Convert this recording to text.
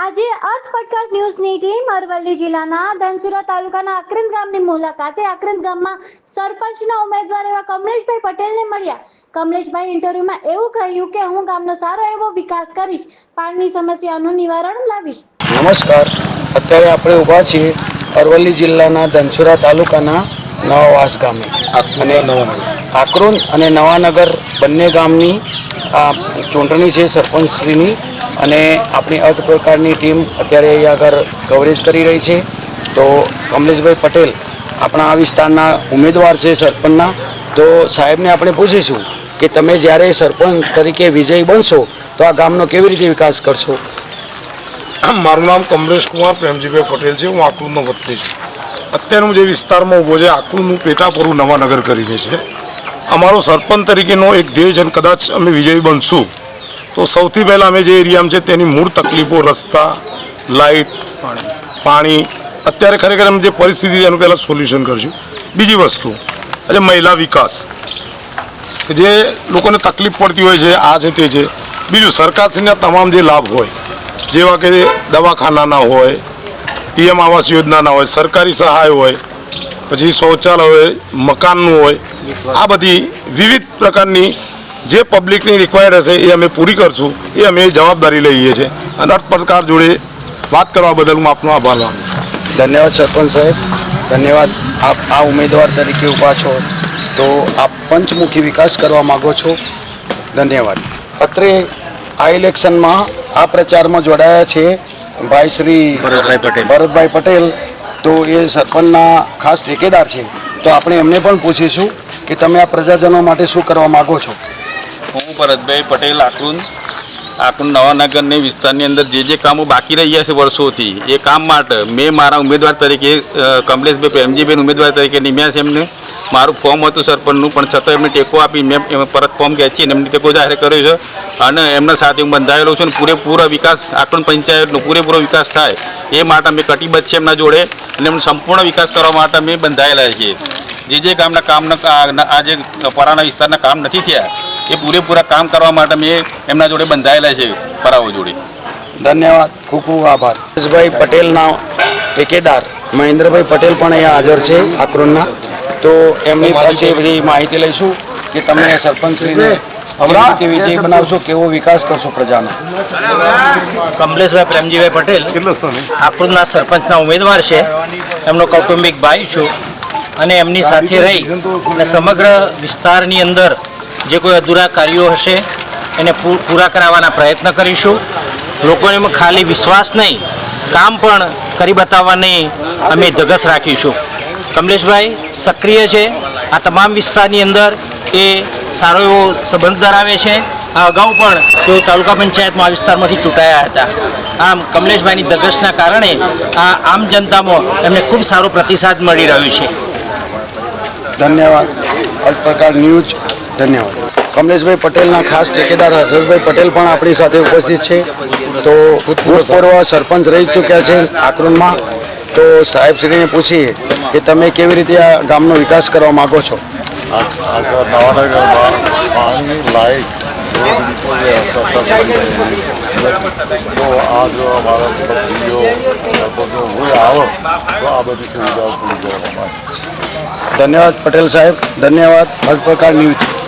Podcast ન્યૂઝની team Aravalli જિલ્લાના ધનસુરા તાલુકાના આક્રંદ ગામની મુલાકાતે આક્રંદ ગામમાં સરપંચના ઉમેદવાર એવા કમલેશભાઈ પટેલને મળ્યા. કમલેશભાઈ ઇન્ટરવ્યુમાં એવું કહ્યું કે હું ગામનો સારો એવો વિકાસ કરીશ પાણીની સમસ્યાનું નિવારણ લાવીશ. નમસ્કાર. અત્યારે આપણે ઊભા છીએ અરવલ્લી જિલ્લાના ધનસુરા તાલુકાના નવાવાસ ગામે. અને આક્રોન અને નવાનગર બંને ગામની આ ચૂંટણી છે સરપંચશ્રીની. અને આપણી અર્થ પ્રકારની ટીમ અત્યારે અહીંયા આગળ કવરેજ કરી રહી છે. તો કમલેશભાઈ પટેલ આપણા આ વિસ્તારના ઉમેદવાર છે સરપંચના. તો સાહેબને આપણે પૂછીશું કે તમે જ્યારે સરપંચ તરીકે વિજય બનશો, તો આ ગામનો કેવી રીતે વિકાસ કરશો? મારું નામ કમલેશ કુમાર, પ્રેમજીભાઈ પટેલ છે. હું આકલુંદનો વતની છું. અત્યારનું જે વિસ્તારમાં ઊભો છે આકલુંદનું પેટાપુરું નવાનગર કરીને છે. અમારો સરપંચ તરીકેનો એક ધ્યેય છે અને કદાચ અમે વિજય બનશું. તો સૌથી પહેલાં અમે જે એરિયામાં છે તેની મૂળ તકલીફો, રસ્તા, લાઇટ, પાણી, અત્યારે ખરેખર અમે જે પરિસ્થિતિ એનું પહેલાં સોલ્યુશન કરશું. બીજી વસ્તુ, એટલે મહિલા વિકાસ. જે લોકોને તકલીફ પડતી હોય છે, આ છે તે છે. બીજું, સરકારશ્રીના તમામ જે લાભ હોય, જેવા કે દવાખાનાના હોય, પીએમ આવાસ યોજનાના હોય, સરકારી સહાય હોય, પછી શૌચાલય હોય, મકાનનું હોય, આ બધી વિવિધ પ્રકારની જે પબ્લિકની રિક્વાયર્ડ હશે એ અમે પૂરી કરશું એ અમે જવાબદારી લઈએ છીએ. અને અર્થ જોડે વાત કરવા બદલ હું આપનો આભાર માનું ધન્યવાદ સરપંચ સાહેબ. ધન્યવાદ. આપ આ ઉમેદવાર તરીકે ઊભા છો. તો આપ પંચમુખી વિકાસ કરવા માગો છો. ધન્યવાદ. અત્રે આ ઇલેક્શનમાં આ પ્રચારમાં જોડાયા છે ભાઈ શ્રી ભરતભાઈ પટેલ. ભરતભાઈ પટેલ. તો એ સરપંચના ખાસ ઠેકેદાર છે. તો આપણે એમને પણ પૂછીશું કે તમે આ પ્રજાજનો માટે શું કરવા માગો છો? હું ભરતભાઈ પટેલ આકરુંદ આકરુંદ નવાનગરની વિસ્તારની અંદર જે જે કામો બાકી રહ્યા છે વર્ષોથી, એ કામ માટે મેં મારા ઉમેદવાર તરીકે કમલેશભાઈ પ્રેમજીભાઈ ઉમેદવાર તરીકે નિમ્યા છે એમને. મારું ફોર્મ હતું સરપંચનું, પણ છતાં એમને ટેકો આપી મેં પરત ફોર્મ ખેંચીને એમને ટેકો જાહેર કર્યો છે. અને એમના સાથે હું બંધાયેલો છું અને પૂરેપૂરો વિકાસ આકરુંદ પંચાયતનો પૂરેપૂરો વિકાસ થાય, એ માટે અમે કટિબદ્ધ છે એમના જોડે અને એમનો સંપૂર્ણ વિકાસ કરવા માટે અમે બંધાયેલા છીએ. જે જે ગામના કામના આજે પરાના વિસ્તારના કામ નથી થયા એ પૂરેપૂરા કામ કરવા માટે મેં એમના જોડે બંધાયેલા છે પરાવો જોડે. ધન્યવાદ ખૂબ ખૂબ આભાર. હરેશભાઈ પટેલના ઠેકેદાર મહેન્દ્રભાઈ પટેલ પણ અહીંયા હાજર છે આક્રોનના તો એમની પાસે બધી માહિતી લઈશું કે તમે સરપંચશ્રીને રીતે વિજય બનાવશો કેવો વિકાસ કરશો પ્રજાનો? કમલેશભાઈ પ્રેમજીભાઈ પટેલ આકૃતના સરપંચના ઉમેદવાર છે. એમનો કૌટુંબિક ભાઈ છું. અને એમની સાથે રહી અને સમગ્ર વિસ્તારની અંદર જે કોઈ અધૂરા કાર્યો હશે, એને પૂરા કરાવવાના પ્રયત્ન કરીશું. લોકોને ખાલી વિશ્વાસ નહીં, કામ પણ કરી બતાવવાની અમે ધગસ રાખીશું. કમલેશભાઈ સક્રિય છે. આ તમામ વિસ્તારની અંદર એ સારો એવો સંબંધ ધરાવે છે. આ અગાઉ પણ તેઓ તાલુકા પંચાયતમાં આ વિસ્તારમાંથી ચૂંટાયા હતા. આમ કમલેશભાઈની ધગશના કારણે આ આમ જનતામાં એમને ખૂબ સારો પ્રતિસાદ મળી રહ્યો છે. ધન્યવાદ. અલ પ્રકાર ન્યૂઝ ધન્યવાદ. કમલેશભાઈ પટેલના ખાસ ઠેકેદાર હર્ષદભાઈ પટેલ પણ આપણી સાથે ઉપસ્થિત છે. તો ભૂતપૂર્વ સરપંચ રહી ચૂક્યા છે આક્રોનમાં તો સાહેબશ્રીને પૂછીએ કે તમે કેવી રીતે આ ગામનો વિકાસ કરવા માગો છો? પાણી લાઇટ કરવામાં આવે ધન્યવાદ પટેલ સાહેબ. ધન્યવાદ. અલ્પ પ્રકાર ન્યૂઝ.